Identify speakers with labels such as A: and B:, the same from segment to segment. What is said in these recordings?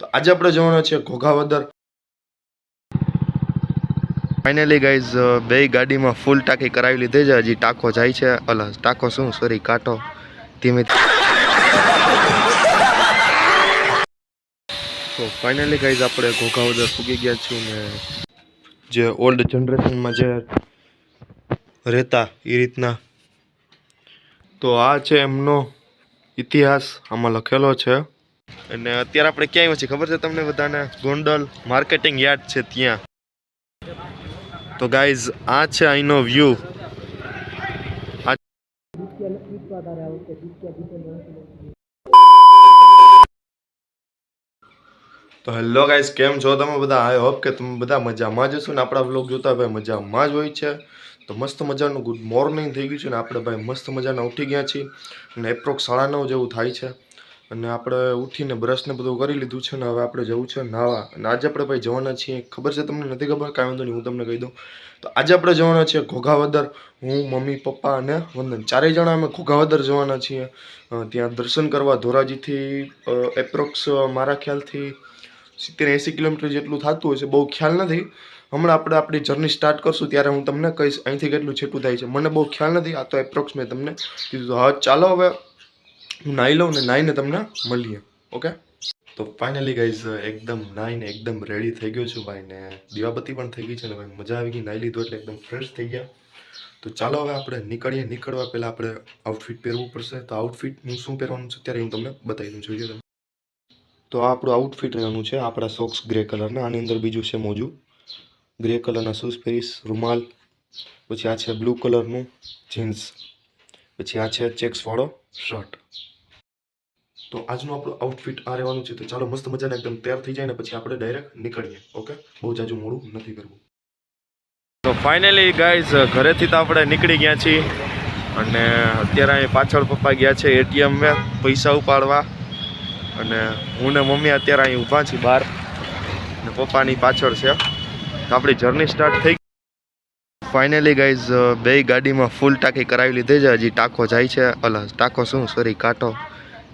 A: તો આજે આપણે જવાના છે ઘોઘાવદર. ફાઇનલી ગાઈઝ બે ગાડીમાં ફૂલ ટાંકી કરાવી લીધી છે. હજી ટાંકો જાય છે. અલ, ટાંકો શું? સોરી કાંટો. ધીમે તો ફાઇનલી ગાઈઝ આપણે ઘોઘાવદર ફૂગી ગયા છીએ ને જે ઓલ્ડ જનરેશનમાં જે રહેતા એ રીતના. તો આ છે એમનો ઇતિહાસ. આમાં લખેલો છે. અને અત્યારે આપણે ક્યાંય છીએ? ખબર છે તમને બધાને? ગોંડલ માર્કેટિંગ યાર્ડ છે ત્યાં. તો ગાઈઝ આ છે અહીંનો વ્યૂ તો હેલો ગાઈઝ કેમ છો તમે બધા? આઈ હોપ કે તમે બધા મજામાં જ હશો ને આપણા વ્લોગ જોતા ભાઈ મજામાં જ હોય છે. તો મસ્ત મજાનું ગુડ મોર્નિંગ થઈ ગયું છે ને આપણે ભાઈ મસ્ત મજાના ઉઠી ગયા છીએ. અને એપ્રોક્સ સાડા નવ જેવું થાય છે. અને આપણે ઉઠીને બ્રશ ને બધું કરી લીધું છે ને હવે આપણે જવું છે નાવા. અને આજે આપણે ભાઈ જવાના છીએ. ખબર છે તમને? નથી ખબર? કાંઈ વાંધો નહીં, હું તમને કહી દઉં. તો આજે આપણે જવાના છીએ ઘોઘાવદર. હું, મમ્મી, પપ્પા અને વંદન. ચારેય જણા અમે ઘોઘાવદર જવાના છીએ. ત્યાં દર્શન કરવા ધોરાજીથી એપ્રોક્સ મારા ખ્યાલથી સિત્તેર એંસી કિલોમીટર જેટલું થતું હશે બહુ ખ્યાલ નથી. હમણાં આપણે આપણી જર્ની સ્ટાર્ટ કરશું ત્યારે હું તમને કહીશ અહીંથી કેટલું છેટું થાય છે. મને બહુ ખ્યાલ નથી. આ તો એપ્રોક્સ મેં તમને કીધું. હા, ચાલો હવે. હું નાહી લઉં ને નાહીને તમને મળીએ ઓકે તો ફાઇનલી ગાઈઝ એકદમ નાહીને એકદમ રેડી થઈ ગયો છું ભાઈ ને દીવાબત્તી પણ થઈ ગઈ છે ને ભાઈ, મજા આવી ગઈ નાહી લીધું એટલે એકદમ ફ્રેશ થઈ ગયા. તો ચાલો હવે આપણે નીકળીએ, નીકળવા પહેલાં આપણે આઉટફિટ પહેરવું પડશે. તો આઉટફિટ હું શું પહેરવાનું છે ત્યારે હું તમને બતાવી દઉં જોઈએ તમે. તો આપણું આઉટફિટ રહેવાનું છે આપણા સોક્સ ગ્રે કલરના આની અંદર બીજું છે મોજું. ગ્રે કલરના શૂઝ પહેરીશ, રૂમાલ. પછી આ છે બ્લુ કલરનું જીન્સ પછી આ છે ચેક્સવાળો શર્ટ તો આજનું આપણું આઉટફિટ આ રહેવાનું છે. તો ચાલો મસ્ત મજાને એકદમ તૈયાર થઈ જાય ને પછી આપણે ડાયરેક્ટ નીકળીએ. ઓકે બહુ જાજુ મોડું નથી કરવું. તો ફાઇનલી ગાઈઝ ઘરેથી તો આપણે નીકળી ગયા છીએ. અને અત્યારે અહીં પાછળ પપ્પા ગયા છે એટીએમ મેં પૈસા ઉપાડવા. અને હું ને મમ્મી અત્યારે અહીં ઊભા છીએ બહાર. ને પપ્પાની પાછળ છે. તો આપણી જર્ની સ્ટાર્ટ થઈ ફાઇનલી ગાઈઝ બે ગાડીમાં ફૂલ ટાંકી કરાવી લીધી છે. હજી ટાંકો જાય છે. અલ, ટાંકો શું? સોરી કાંટો.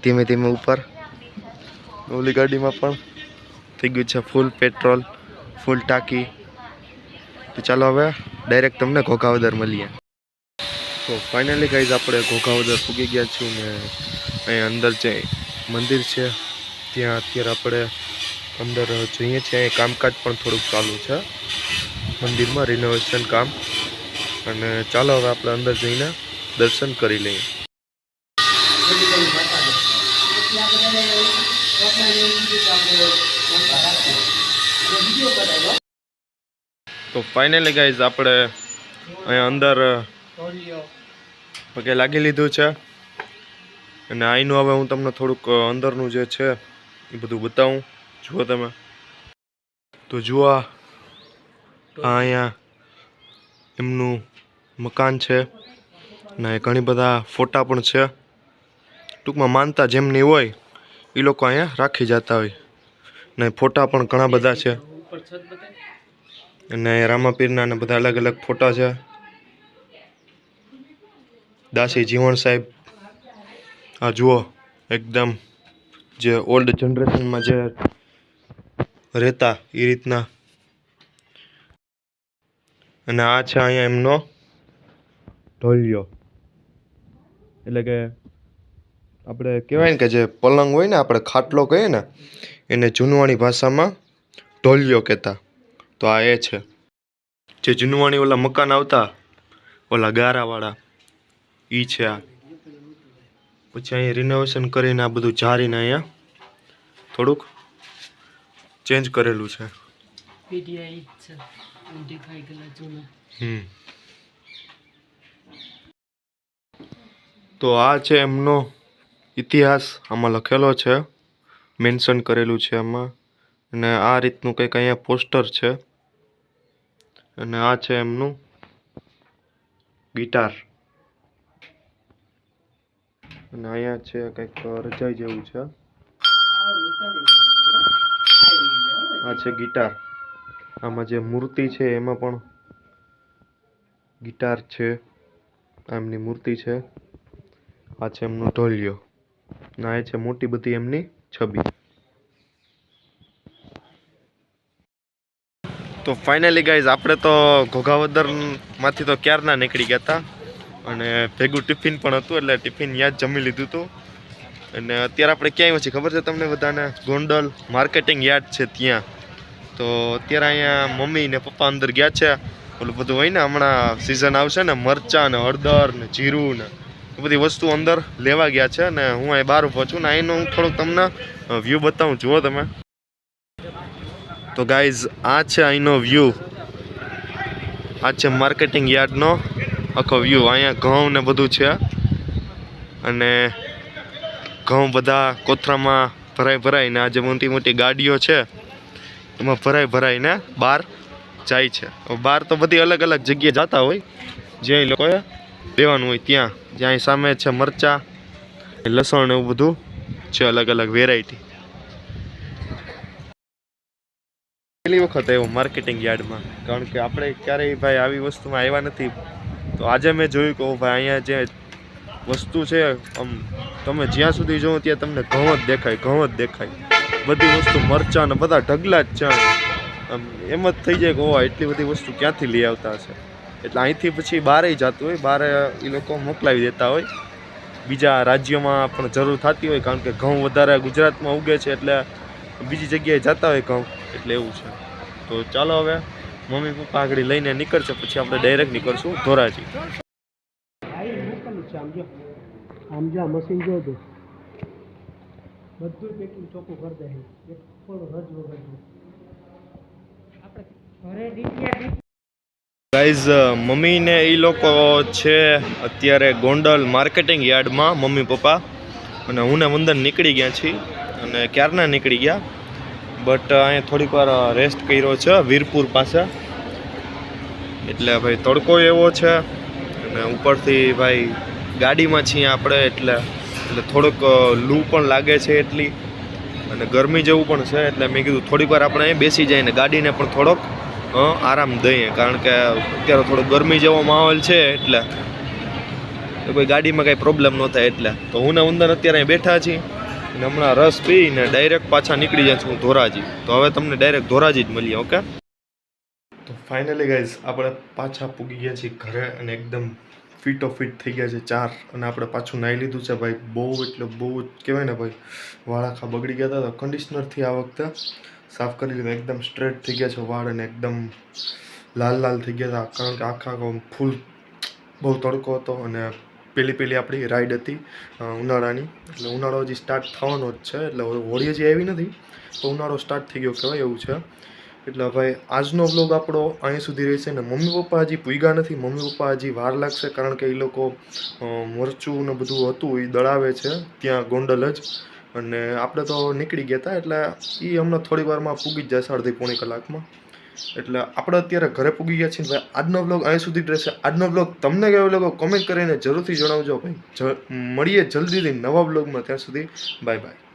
A: ધીમે ધીમે ઉપર. ઓલી ગાડીમાં પણ થઈ ગયું છે ફૂલ પેટ્રોલ ફૂલ ટાંકી. તો ચાલો હવે ડાયરેક્ટ તમને ઘોઘાવદર મળીએ. તો ફાઇનલી ગાઈઝ આપણે ઘોઘાવદર પૂગી ગયા છીએ ને અહીં અંદર જે મંદિર છે, ત્યાં અત્યારે આપણે અંદર જઈએ છીએ. અહીં કામકાજ પણ થોડુંક ચાલુ છે. મંદિરમાં રિનોવેશન કામ. અને ચાલો હવે આપણે અંદર જઈને દર્શન કરી લઈએ. તો ફાઇનલી ગાઈઝ આપણે અહીંયા અંદર પગે લાગી લીધું છે. અને અહીંનું હવે હું તમને થોડુંક અંદરનું જે છે એ બધું બતાવું. જુઓ તમે. તો જુઓ અહીંયા એમનું મકાન છે. ને ઘણી બધા ફોટા પણ છે. ટૂંકમાં માનતા જેમની હોય એ લોકો અહીંયા રાખી જતા હોય. ને ફોટા પણ ઘણા બધા છે. અને રામાપીરના ને બધા અલગ અલગ ફોટા છે. દાસી જીવણ સાહેબ આ જુઓ એકદમ જે ઓલ્ડ જનરેશનમાં જે રહેતા એ રીતના. અને આ છે અહીંયા એમનો ઢોલિયો. એટલે કે આપણે કહેવાય ને કે જે પલંગ હોય ને આપણે ખાટલો કહીએ ને એને જૂનવાણી ભાષામાં ઢોલિયો કહેતા. તો આ એ છે. જે જૂનવાણી ઓલા મકાન આવતા ઓલા ગારાવાળા ઈ છે આ. પછી અહીંયા રિનોવેશન કરીને આ બધું જારીને અહીંયા થોડુંક ચેન્જ કરેલું છે. તો આ છે એમનો ઇતિહાસ. આમાં લખેલો છે. મેન્શન કરેલું છે આમાં. અને આ રીતનું કંઈક અહીંયા પોસ્ટર છે. અને આ છે એમનું ગિટાર. અને અહીંયા છે કંઈક રજાઈ જેવું છે. આ છે ગિટાર. આમાં જે મૂર્તિ છે એમાં પણ ગિટાર છે. એમની મૂર્તિ છે. આ છે એમનો ઢોલિયો. ના એ છે મોટી બધી એમની છબી. તો ફાઇનલી ગાઈઝ આપણે તો ઘોઘાવદરમાંથી તો ક્યારના નીકળી ગયા હતા અને ભેગું ટિફિન પણ હતું, એટલે ટિફિન યાદ જમી લીધું હતું અને અત્યારે આપણે ક્યાંય છીએ? ખબર છે તમને બધાને? ગોંડલ માર્કેટિંગ યાર્ડ છે ત્યાં. તો અત્યારે અહીંયા મમ્મી ને પપ્પા અંદર ગયા છે. ઓલું બધું હોય ને, હમણાં સિઝન આવશે ને, મરચાં ને હળદર ને જીરું ને બધી વસ્તુ અંદર લેવા ગયા છે અને હું અહીં બહાર ઊભો છું ને અહીંનો હું થોડોક તમને વ્યૂ બતાવું. જુઓ તમે. તો ગાઈઝ આ છે અહીંનો વ્યૂ આ છે માર્કેટિંગ યાર્ડનો આખો વ્યૂ અહીંયા ઘઉં ને બધું છે. અને ઘઉં બધા કોથરામાં ભરાઈ ભરાઈને આ જે મોટી મોટી ગાડીઓ છે, એમાં ભરાઈ ભરાઈને બહાર જાય છે. બહાર તો બધી અલગ અલગ જગ્યાએ જતા હોય. જે લોકોએ દેવાનું હોય ત્યાં. જ્યાં સામે છે મરચાં લસણ એવું બધું છે અલગ અલગ વેરાયટી પહેલી વખત આવ્યો માર્કેટિંગ યાર્ડમાં કારણ કે આપણે ક્યારેય ભાઈ આવી વસ્તુમાં આવ્યા નથી. તો આજે મેં જોયું કે ભાઈ, અહીંયા જે વસ્તુ છે, આમ તમે જ્યાં સુધી જોવો ત્યાં તમને ઘઉં જ દેખાય, ઘઉં જ દેખાય. બધી વસ્તુ મરચાં ને બધા ઢગલા જ છે. આમ એમ જ થઈ જાય કે ઓવા એટલી બધી વસ્તુ ક્યાંથી લઈ આવતા હશે? એટલે અહીંથી પછી બહારે જતું હોય બહાર એ લોકો મોકલાવી દેતા હોય. બીજા રાજ્યોમાં પણ જરૂર થતી હોય, કારણ કે ઘઉં વધારે ગુજરાતમાં ઉગે છે એટલે બીજી જગ્યાએ જતા હોય ઘઉં, એટલે એવું છે. તો ચાલો હવે મમ્મી પપ્પા આગળ લઈને નીકળશે, પછી આપણે ડાયરેક્ટ નીકળશું ધોરાજી.
B: આમ
A: ગાઈઝ મમ્મી ને એ લોકો છે અત્યારે ગોંડલ માર્કેટિંગ યાર્ડમાં, મમ્મી, પપ્પા. અને હું ને વંદન નીકળી ગયા છીએ. અને ક્યારના નીકળી ગયા? બટ અહીંયા થોડીક વાર રેસ્ટ કર્યો છે, વીરપુર પાસે. એટલે ભાઈ તડકો એવો છે. અને ઉપરથી ભાઈ ગાડીમાં છીએ આપણે, એટલે એટલે થોડોક લૂ પણ લાગે છે એટલી. અને ગરમી જેવું પણ છે, એટલે મેં કીધું થોડીક વાર આપણે બેસી જઈને ગાડીને પણ થોડોક. આરામ દઈએ, કારણ કે અત્યારે થોડો ગરમી જેવો માહોલ છે એટલે. કોઈ ગાડીમાં કાંઈ પ્રોબ્લેમ ન થાય એટલે. તો હું ને ઉંદર અત્યારે બેઠા છીએ. અને હમણાં રસ પીને ડાયરેક્ટ પાછા નીકળી જાય છું ધોરાજી. તો હવે તમને ડાયરેક્ટ ધોરાજી જ મળીએ, ઓકે? તો ફાઇનલી ગાઈઝ આપણે પાછા પૂગી ગયા છીએ ઘરે અને એકદમ ફિટો ફિટ થઈ ગયા છે ચાર. અને આપણે પાછું નાહી લીધું છે ભાઈ. બહુ એટલે બહુ જ કહેવાય ને ભાઈ. વાળાખા બગડી ગયા હતા તો કન્ડિશનરથી આ વખતે. સાફ કરી લીધા. એકદમ સ્ટ્રેટ થઈ ગયા છે વાળ અને એકદમ લાલ લાલ થઈ ગયા હતા કારણ કે આખા ફૂલ બહુ તડકો હતો અને પેલી પેલી આપણી રાઈડ હતી ઉનાળાની. એટલે ઉનાળો હજી સ્ટાર્ટ થવાનો જ છે. એટલે હોળી હજી આવી નથી તો ઉનાળો સ્ટાર્ટ થઈ ગયો કહેવાય એવું છે. એટલે ભાઈ, આજનો વ્લોગ આપણો અહીં સુધી રહેશે ને મમ્મી પપ્પા હજી પૂગ્યા નથી. મમ્મી પપ્પા હજી વાર લાગશે કારણ કે એ લોકો મરચું ને બધું હતું એ દળાવે છે ત્યાં ગોંડલ જ. અને આપણે તો નીકળી ગયા હતા, એટલે એ હમણાં થોડી વારમાં પૂગી જ જશે અડધી પોણી કલાકમાં. એટલે આપણે અત્યારે ઘરે પૂગી ગયા છીએ ભાઈ, આજનો બ્લોગ અહીં સુધી જ રહેશે. આજનો બ્લોગ તમને કેવો લોકો કોમેન્ટ કરીને જરૂરથી જણાવજો ભાઈ. મળીએ જલ્દીથી નવા બ્લોગમાં ત્યાં સુધી. Bye bye